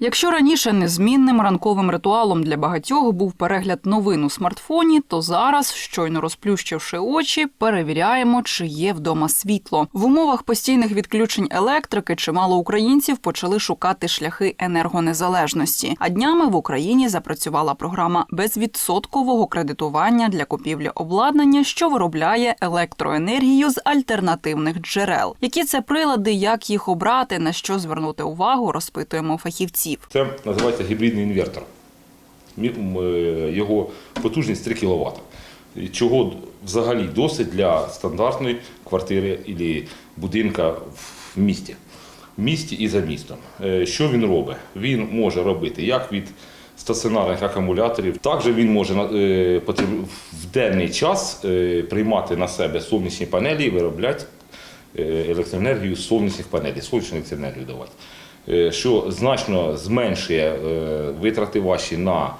Якщо раніше незмінним ранковим ритуалом для багатьох був перегляд новин у смартфоні, то зараз, щойно розплющивши очі, перевіряємо, чи є вдома світло. В умовах постійних відключень електрики чимало українців почали шукати шляхи енергонезалежності. А днями в Україні запрацювала програма безвідсоткового кредитування для купівлі обладнання, що виробляє електроенергію з альтернативних джерел. Які це прилади, як їх обрати, на що звернути увагу, розпитуємо у фахівців. Це називається гібридний інвертор. Е, Його потужність 3 кВт. Чого взагалі досить для стандартної квартири або будинка в місті. В місті і за містом. Е, Що він робить? Він може робити як від стаціонарних акумуляторів, також він може е, в денний час приймати на себе сонячні панелі і виробляти електроенергію з сонячних панелей, сонячну електроенергію давати. Е, Що значно зменшує е, витрати ваші на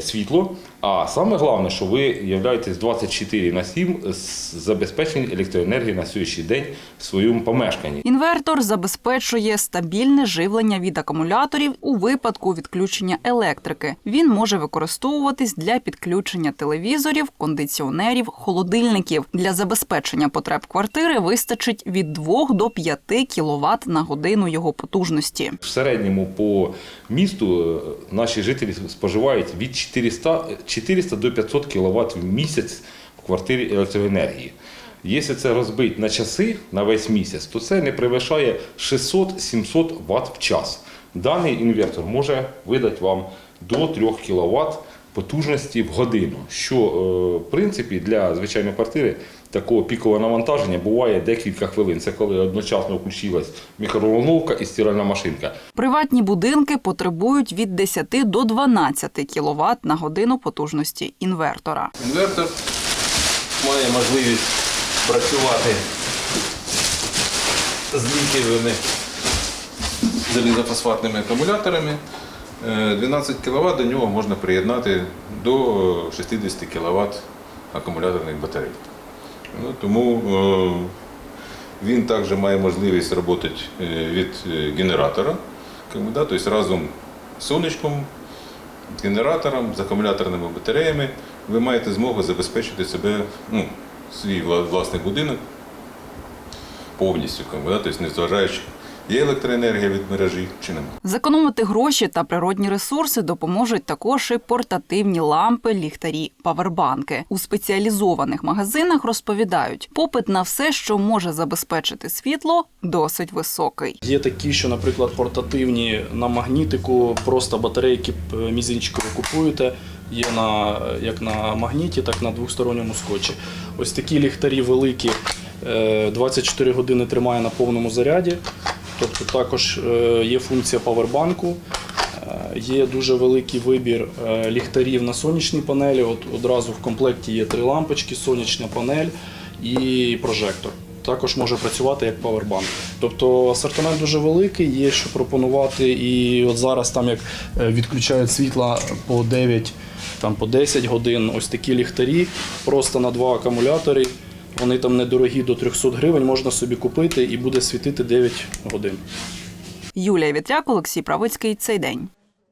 світло. А саме головне, що ви являєтесь 24 на 7 з забезпеченням електроенергії на сьогоднішній день в своєму помешканні. Інвертор забезпечує стабільне живлення від акумуляторів у випадку відключення електрики. Він може використовуватись для підключення телевізорів, кондиціонерів, холодильників. Для забезпечення потреб квартири вистачить від 2 до 5 кВт на годину його потужності. В середньому по місту е, наші жителі споживають від 400, 400 до 500 кВт в місяць в квартирі електроенергії. Якщо це розбити на часи на весь місяць, то це не перевищає 600-700 Вт в час. Даний інвертор може видати вам до 3 кВт потужності в годину, що е, в принципі для звичайної квартири такого пікового навантаження буває декілька хвилин. Це коли одночасно включилась мікроволновка і стиральна машинка. Приватні будинки потребують від 10 до 12 кВт на годину потужності інвертора. Інвертор має можливість працювати з літієвими залізофосфатними акумуляторами. Е, 12 кВт до нього можна приєднати до 60 кВт акумуляторних батарей. Ну, тому е, він також має можливість працювати від е, генератора, тобто разом з сонечком, з генератором, з акумуляторними батареями ви маєте змогу забезпечити себе, ну, свій власний будинок повністю, тобто не зважаючи, є електроенергія від мережі чи немає. Зекономити гроші та природні ресурси допоможуть також і портативні лампи, ліхтарі, павербанки. У спеціалізованих магазинах розповідають, попит на все, що може забезпечити світло, досить високий. Є такі, що, наприклад, портативні на магнітику, просто батарейки е, мізинчикові купуєте. Є на, як на магніті, так і на двосторонньому скотчі. Ось такі ліхтарі великі, е, 24 години тримає на повному заряді. Тобто також е, є функція павербанку. Е, Є дуже великий вибір е, ліхтарів на сонячній панелі. От одразу в комплекті є три лампочки, сонячна панель і прожектор. Також може працювати як павербанк. Тобто асортимент дуже великий, є що пропонувати. І от зараз там як відключають світла по 9, там по 10 годин, ось такі ліхтарі, просто на два акумулятори. Вони там недорогі до 300 гривень, можна собі купити і буде світити 9 годин. Юлія Вітряк, Олексій Правицький. Цей день.